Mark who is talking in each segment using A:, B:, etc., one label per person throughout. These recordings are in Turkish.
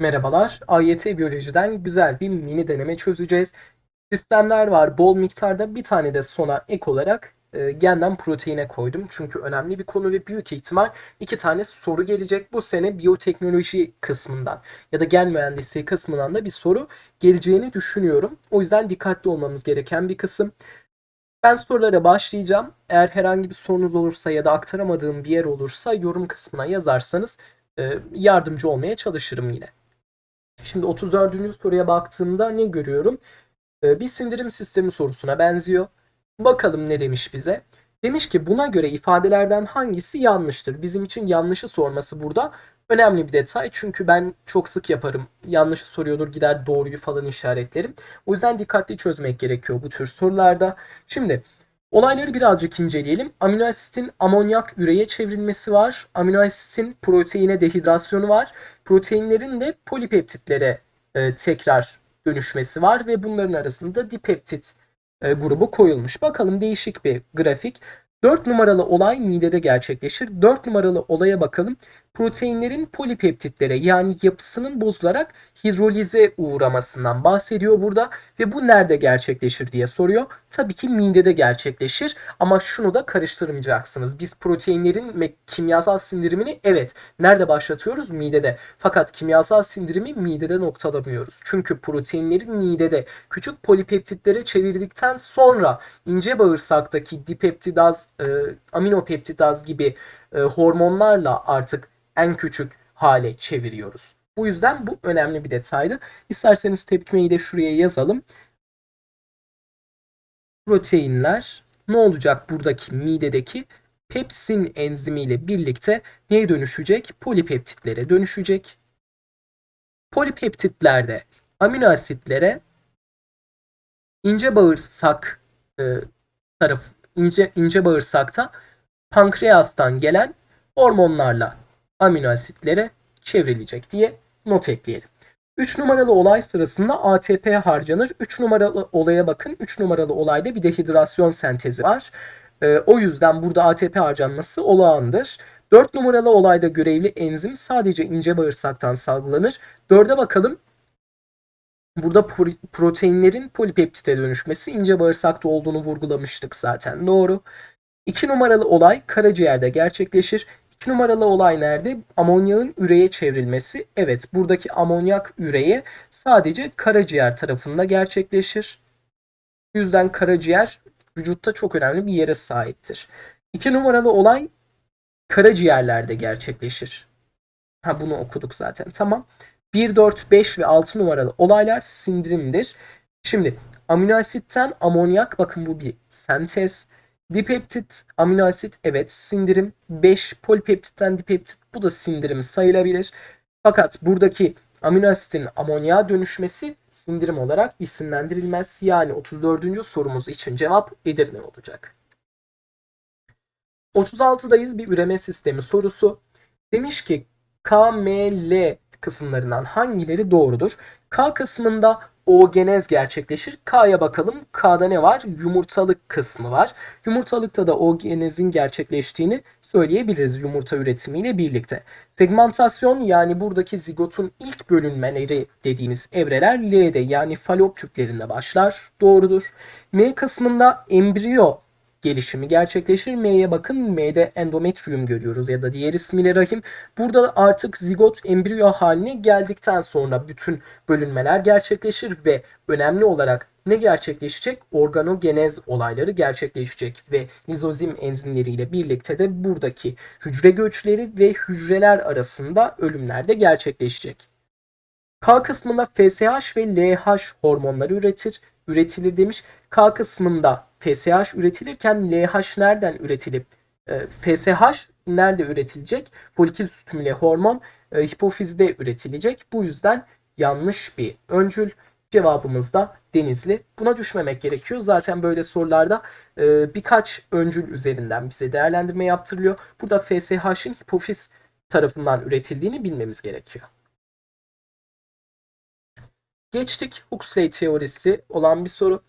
A: Merhabalar, AYT Biyoloji'den güzel bir mini deneme çözeceğiz. Sistemler var, bol miktarda bir tane de sona ek olarak e, genden proteine koydum. Çünkü önemli bir konu ve büyük ihtimal iki tane soru gelecek bu sene biyoteknoloji kısmından ya da gen mühendisliği kısmından da bir soru geleceğini düşünüyorum. O yüzden dikkatli olmamız gereken bir kısım. Ben sorulara başlayacağım. Eğer herhangi bir sorunuz olursa ya da aktaramadığım bir yer olursa yorum kısmına yazarsanız e, yardımcı olmaya çalışırım yine. Şimdi 34. soruya baktığımda ne görüyorum? Ee, bir sindirim sistemi sorusuna benziyor. Bakalım ne demiş bize? Demiş ki buna göre ifadelerden hangisi yanlıştır? Bizim için yanlışı sorması burada önemli bir detay. Çünkü ben çok sık yaparım. Yanlışı soruyordur gider doğruyu falan işaretlerim. O yüzden dikkatli çözmek gerekiyor bu tür sorularda. Şimdi olayları birazcık inceleyelim. Amino asitin amonyak üreye çevrilmesi var. Amino asitin proteine dehidrasyonu var. Proteinlerin de polipeptitlere e, tekrar dönüşmesi var ve bunların arasında dipeptit e, grubu koyulmuş. Bakalım değişik bir grafik. 4 numaralı olay midede gerçekleşir. 4 numaralı olaya bakalım. Proteinlerin polipeptitlere yani yapısının bozularak hidrolize uğramasından bahsediyor burada ve bu nerede gerçekleşir diye soruyor. Tabii ki midede gerçekleşir ama şunu da karıştırmayacaksınız. Biz proteinlerin kimyasal sindirimini evet nerede başlatıyoruz? Midede. Fakat kimyasal sindirimi midede noktalamıyoruz. Çünkü proteinleri midede küçük polipeptitlere çevirdikten sonra ince bağırsaktaki dipeptidaz, e, aminopeptidaz gibi e, hormonlarla artık en küçük hale çeviriyoruz. Bu yüzden bu önemli bir detaydı. İsterseniz tepkimeyi de şuraya yazalım. Proteinler ne olacak buradaki midedeki pepsin enzimiyle birlikte neye dönüşecek? Polipeptitlere dönüşecek. Polipeptitlerde amino asitlere ince bağırsak e, taraf ince ince bağırsakta pankreastan gelen hormonlarla amino asitlere çevrilecek diye not ekleyelim. 3 numaralı olay sırasında ATP harcanır. 3 numaralı olaya bakın. 3 numaralı olayda bir dehidrasyon sentezi var. E, o yüzden burada ATP harcanması olağandır. 4 numaralı olayda görevli enzim sadece ince bağırsaktan salgılanır. 4'e bakalım. Burada proteinlerin polipeptite dönüşmesi ince bağırsakta olduğunu vurgulamıştık zaten. Doğru. 2 numaralı olay karaciğerde gerçekleşir. 2 numaralı olay nerede? Amonyağın üreye çevrilmesi. Evet buradaki amonyak üreye sadece karaciğer tarafında gerçekleşir. Bu yüzden karaciğer vücutta çok önemli bir yere sahiptir. 2 numaralı olay karaciğerlerde gerçekleşir. Ha bunu okuduk zaten. Tamam. 1, 4, 5 ve 6 numaralı olaylar sindirimdir. Şimdi amino asitten amonyak bakın bu bir sentez. Dipeptit, amino asit evet sindirim. 5 polipeptitten dipeptit bu da sindirim sayılabilir. Fakat buradaki amino asitin amonyağa dönüşmesi sindirim olarak isimlendirilmez. Yani 34. sorumuz için cevap Edirne olacak. 36'dayız bir üreme sistemi sorusu. Demiş ki KML kısımlarından hangileri doğrudur? K kısmında oogenez gerçekleşir. K'ya bakalım. K'da ne var? Yumurtalık kısmı var. Yumurtalıkta da oogenezin gerçekleştiğini söyleyebiliriz yumurta üretimiyle birlikte. Segmentasyon yani buradaki zigotun ilk bölünmeleri dediğiniz evreler L'de yani falop tüplerinde başlar. Doğrudur. M kısmında embriyo gelişimi gerçekleşir. M'ye bakın. M'de endometrium görüyoruz ya da diğer ismiyle rahim. Burada artık zigot embriyo haline geldikten sonra bütün bölünmeler gerçekleşir ve önemli olarak ne gerçekleşecek? Organogenez olayları gerçekleşecek ve lizozim enzimleriyle birlikte de buradaki hücre göçleri ve hücreler arasında ölümler de gerçekleşecek. K kısmında FSH ve LH hormonları üretir, üretilir demiş. K kısmında FSH üretilirken LH nereden üretilip e, FSH nerede üretilecek? Folikül stimüle hormon e, hipofizde üretilecek. Bu yüzden yanlış bir öncül. Cevabımız da Denizli. Buna düşmemek gerekiyor. Zaten böyle sorularda e, birkaç öncül üzerinden bize değerlendirme yaptırılıyor. Burada FSH'in hipofiz tarafından üretildiğini bilmemiz gerekiyor. Geçtik Huxley teorisi olan bir soru.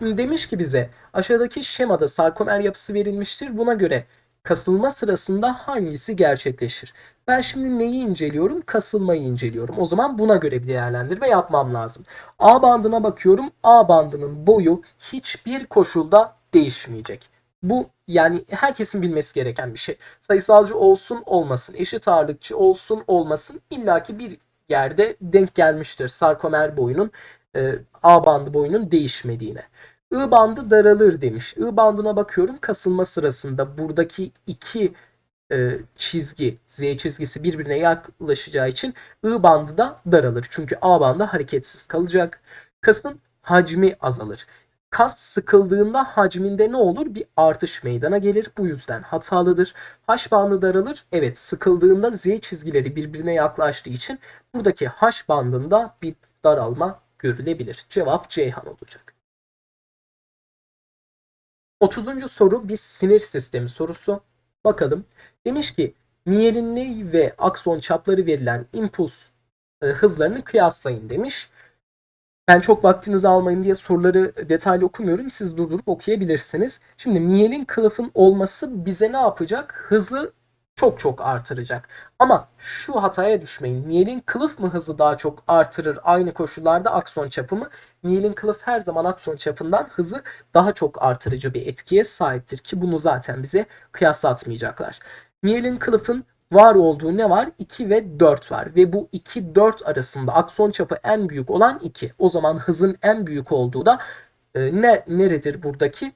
A: Demiş ki bize aşağıdaki şemada sarkomer yapısı verilmiştir. Buna göre kasılma sırasında hangisi gerçekleşir? Ben şimdi neyi inceliyorum? Kasılmayı inceliyorum. O zaman buna göre bir değerlendirme yapmam lazım. A bandına bakıyorum. A bandının boyu hiçbir koşulda değişmeyecek. Bu yani herkesin bilmesi gereken bir şey. Sayısalcı olsun olmasın, eşit ağırlıkçı olsun olmasın illaki bir yerde denk gelmiştir sarkomer boyunun e, A bandı boyunun değişmediğine. I bandı daralır demiş. I bandına bakıyorum kasılma sırasında buradaki iki e, çizgi, Z çizgisi birbirine yaklaşacağı için I bandı da daralır. Çünkü A bandı hareketsiz kalacak. Kasın hacmi azalır. Kas sıkıldığında hacminde ne olur? Bir artış meydana gelir. Bu yüzden hatalıdır. H bandı daralır. Evet sıkıldığında Z çizgileri birbirine yaklaştığı için buradaki H bandında bir daralma görülebilir. Cevap Ceyhan olacak. 30. soru bir sinir sistemi sorusu. Bakalım. Demiş ki miyelinli ve akson çapları verilen impuls e, hızlarını kıyaslayın demiş. Ben çok vaktinizi almayın diye soruları detaylı okumuyorum. Siz durdurup okuyabilirsiniz. Şimdi miyelin kılıfın olması bize ne yapacak? Hızı çok çok artıracak. Ama şu hataya düşmeyin. Miyelin kılıf mı hızı daha çok artırır aynı koşullarda akson çapı mı? Miyelin kılıf her zaman akson çapından hızı daha çok artırıcı bir etkiye sahiptir ki bunu zaten bize kıyaslatmayacaklar. Miyelin kılıfın var olduğu ne var? 2 ve 4 var. Ve bu 2-4 arasında akson çapı en büyük olan 2. O zaman hızın en büyük olduğu da e, ne, neredir buradaki?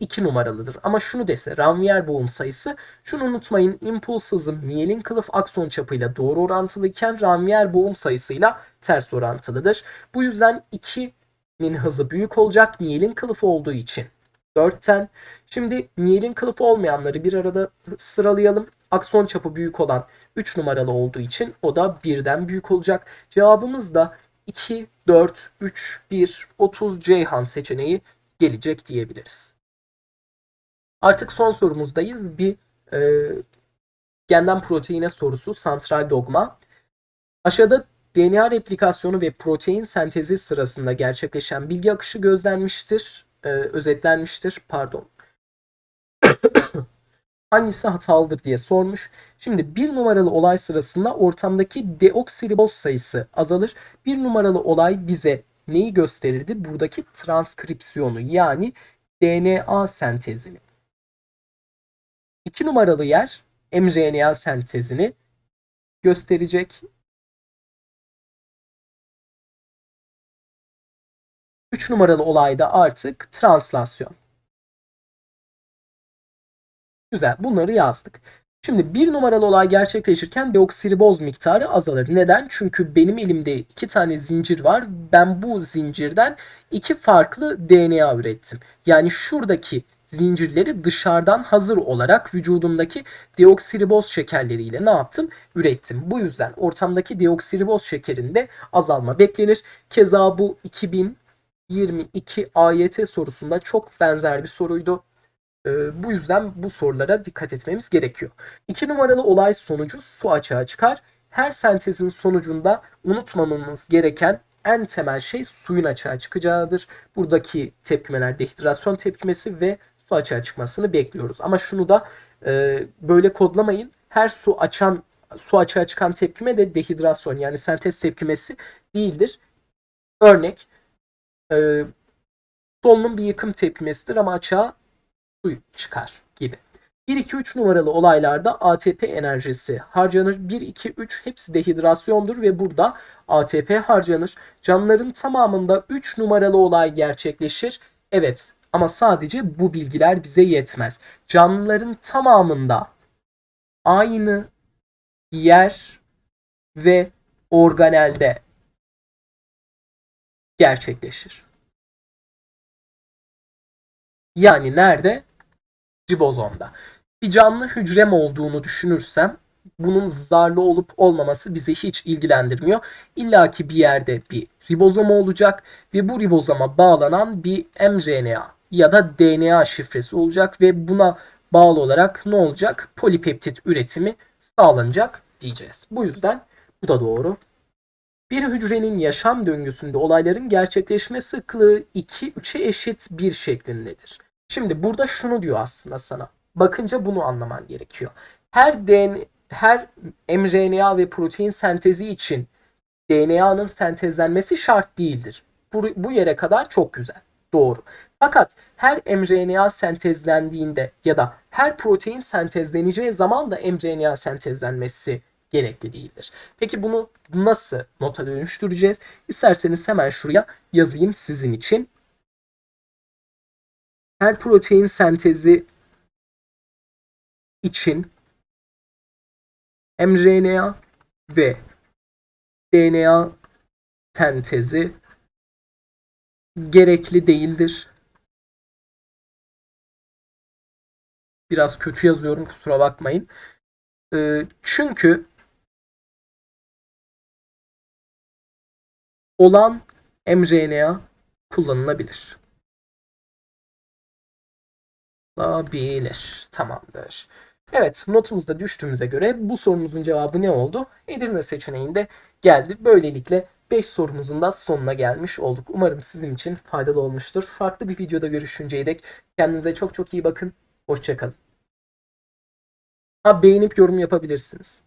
A: 2 e, numaralıdır. Ama şunu dese Ranvier boğum sayısı şunu unutmayın impuls hızı miyelin kılıf akson çapıyla doğru orantılıyken Ranvier boğum sayısıyla ters orantılıdır. Bu yüzden 2'nin hızı büyük olacak miyelin kılıfı olduğu için. 4'ten. Şimdi miyelin kılıfı olmayanları bir arada sıralayalım. Akson çapı büyük olan 3 numaralı olduğu için o da 1'den büyük olacak. Cevabımız da 2, 4, 3, 1, 30 Ceyhan seçeneği gelecek diyebiliriz. Artık son sorumuzdayız. Bir e, genden proteine sorusu, santral dogma. Aşağıda DNA replikasyonu ve protein sentezi sırasında gerçekleşen bilgi akışı gözlenmiştir, e, özetlenmiştir. Pardon. Hangisi hatalıdır diye sormuş. Şimdi bir numaralı olay sırasında ortamdaki deoksiriboz sayısı azalır. Bir numaralı olay bize neyi gösterirdi? Buradaki transkripsiyonu yani DNA sentezini. İki numaralı yer mRNA sentezini gösterecek. Üç numaralı olayda artık translasyon. Güzel. Bunları yazdık. Şimdi bir numaralı olay gerçekleşirken deoksiriboz miktarı azalır. Neden? Çünkü benim elimde iki tane zincir var. Ben bu zincirden iki farklı DNA ürettim. Yani şuradaki zincirleri dışarıdan hazır olarak vücudumdaki deoksiriboz şekerleriyle ne yaptım? Ürettim. Bu yüzden ortamdaki deoksiriboz şekerinde azalma beklenir. Keza bu 2022 AYT sorusunda çok benzer bir soruydu. E, bu yüzden bu sorulara dikkat etmemiz gerekiyor. İki numaralı olay sonucu su açığa çıkar. Her sentezin sonucunda unutmamamız gereken en temel şey suyun açığa çıkacağıdır. Buradaki tepkimeler dehidrasyon tepkimesi ve su açığa çıkmasını bekliyoruz. Ama şunu da e, böyle kodlamayın. Her su açan su açığa çıkan tepkime de dehidrasyon yani sentez tepkimesi değildir. Örnek e, solunum bir yıkım tepkimesidir ama açığa su çıkar gibi. 1-2-3 numaralı olaylarda ATP enerjisi harcanır. 1-2-3 hepsi dehidrasyondur ve burada ATP harcanır. Canlıların tamamında 3 numaralı olay gerçekleşir. Evet ama sadece bu bilgiler bize yetmez. Canlıların tamamında aynı yer ve organelde gerçekleşir. Yani nerede? ribozomda. Bir canlı hücrem olduğunu düşünürsem bunun zarlı olup olmaması bizi hiç ilgilendirmiyor. İlla ki bir yerde bir ribozom olacak ve bu ribozoma bağlanan bir mRNA ya da DNA şifresi olacak ve buna bağlı olarak ne olacak? Polipeptit üretimi sağlanacak diyeceğiz. Bu yüzden bu da doğru. Bir hücrenin yaşam döngüsünde olayların gerçekleşme sıklığı 2-3'e eşit bir şeklindedir. Şimdi burada şunu diyor aslında sana. bakınca bunu anlaman gerekiyor. Her DNA, her mRNA ve protein sentezi için DNA'nın sentezlenmesi şart değildir. Bu, bu yere kadar çok güzel. Doğru. Fakat her mRNA sentezlendiğinde ya da her protein sentezleneceği zaman da mRNA sentezlenmesi gerekli değildir. Peki bunu nasıl nota dönüştüreceğiz? İsterseniz hemen şuraya yazayım sizin için. Her protein sentezi için mRNA ve DNA sentezi gerekli değildir. Biraz kötü yazıyorum kusura bakmayın. Ee, çünkü olan mRNA kullanılabilir. Olabilir. Tamamdır. Evet, notumuzda düştüğümüze göre bu sorumuzun cevabı ne oldu? Edirne seçeneğinde geldi. Böylelikle 5 sorumuzun da sonuna gelmiş olduk. Umarım sizin için faydalı olmuştur. Farklı bir videoda görüşünceye dek kendinize çok çok iyi bakın. Hoşçakalın. Ha beğenip yorum yapabilirsiniz.